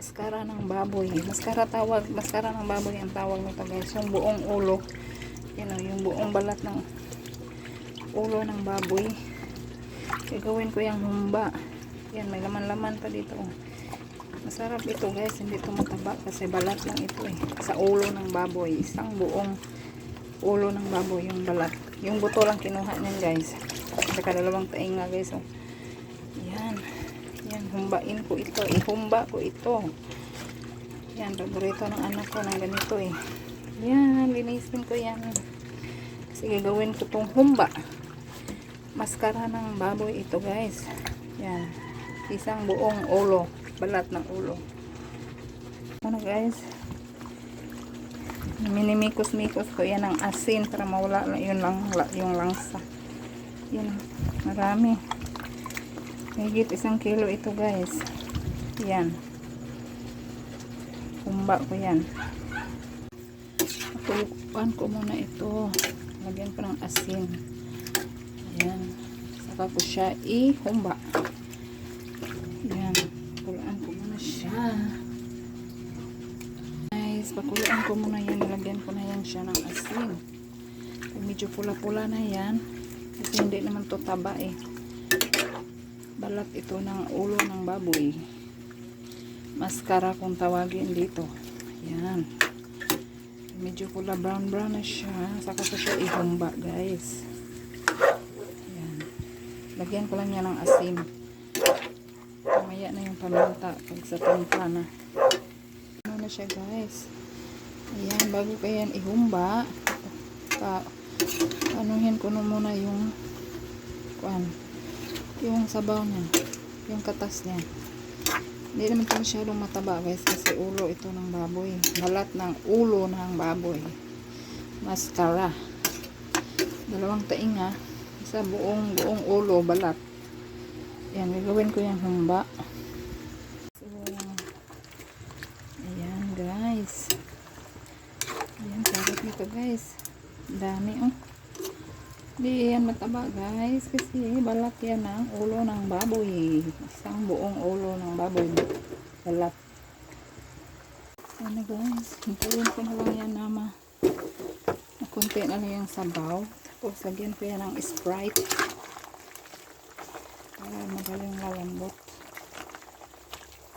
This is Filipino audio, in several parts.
Maskara ng baboy. Maskara tawag, maskara ng baboy ang tawag nito guys. Yung buong ulo. Yan o, yung buong balat ng ulo ng baboy. Gagawin ko yung humba. Yan, may laman-laman pa dito. oh. Masarap ito guys, hindi ito mataba kasi balat lang ito eh. Sa ulo ng baboy. Isang buong ulo ng baboy yung balat. Yung buto lang kinuha niyan guys. Saka dalawang taing nga guys. Oh. Humbain ko ito. Ihumba ko ito. Yan, paborito ng anak ko ng ganito eh. Yan, linisin ko yan. Sige, gawin ko tong humba. Maskara ng baboy ito guys. Yan. Isang buong ulo. Balat ng ulo. Ano guys? Minimikos-mikos ko yan ng asin para mawala yun lang yung langsa. Yan. Marami. Higit isang kilo ito guys. Yan. Kumba ko yan. Tukuan ko muna ito. Lagyan ko ng asin. Ayan. Saka ko siya i-humba. Ayan. Kulaan ko muna siya. Guys, pakulaan ko muna yan. Lagyan ko na yan siya ng asin. Medyo pula-pula na yan. Kasi hindi naman to taba eh. Balat ito ng ulo ng baboy. Maskara kung tawagin dito. Ayan. Medyo pula brown brown na siya. Saka ko siya ihumba guys. Ayan. Lagyan ko lang yan ng asin. Mamaya na yung paminta pag sa tinta na. Ano na siya guys. Ayan. Bago ko yan ihumba. Pa, anuhin ko na muna yung kuan yung sabaw niya. Yung katas niya. Hindi naman ito masyadong mataba guys kasi ulo ito ng baboy. Balat ng ulo ng baboy. Mascara. Dalawang tainga. Isa buong buong ulo balat. Yan, gagawin ko yung humba. So, ayan guys. Ayan, sarap nito guys. Dami oh. Hindi yan mataba guys kasi balat yan ang ulo ng baboy. Isang buong ulo ng baboy. Balat. Ano guys, hintayin ko na lang yan. Na konti na lang yung sabaw. Tapos lagyan ko yan ng Sprite. Para magaling lalambot.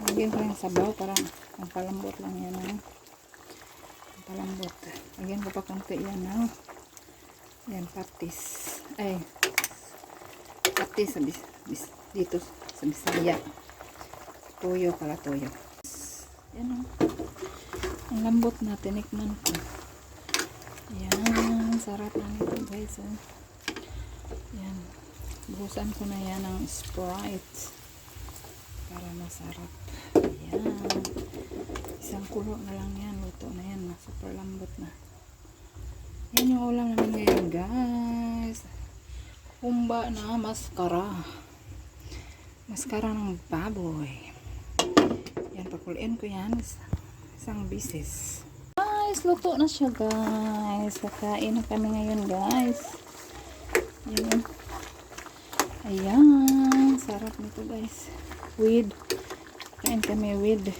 Lagyan ko yung sabaw para ang palambot lang yan ng ang palambot. Lagyan ko pa konti yan ng yan, patis. Ay, patis sa bis, bis, dito sa Bisaya. Toyo pala, toyo. Yan o. Ang lambot na, tinikman ko. Yan, sarap na nito guys. Oh. Yan. Buhusan ko na yan ng Sprite. Para masarap. Yan. Isang kulo na lang yan. Luto na yan. Super lambot na. Yan yung ulam ngayon, guys. Humba na maskara. Maskara ng baboy. Yan, pakuliin ko yan. Isang bisis. Guys, luto na siya, guys. Kakain na kami ngayon, guys. Yan. Ayan. Sarap nito, guys. With, kain kami with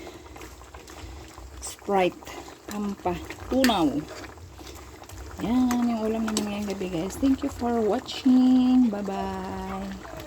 Sprite. Pampa. Tunaw. Yan, yung ulam namin ngayong gabi guys. Thank you for watching. Bye-bye.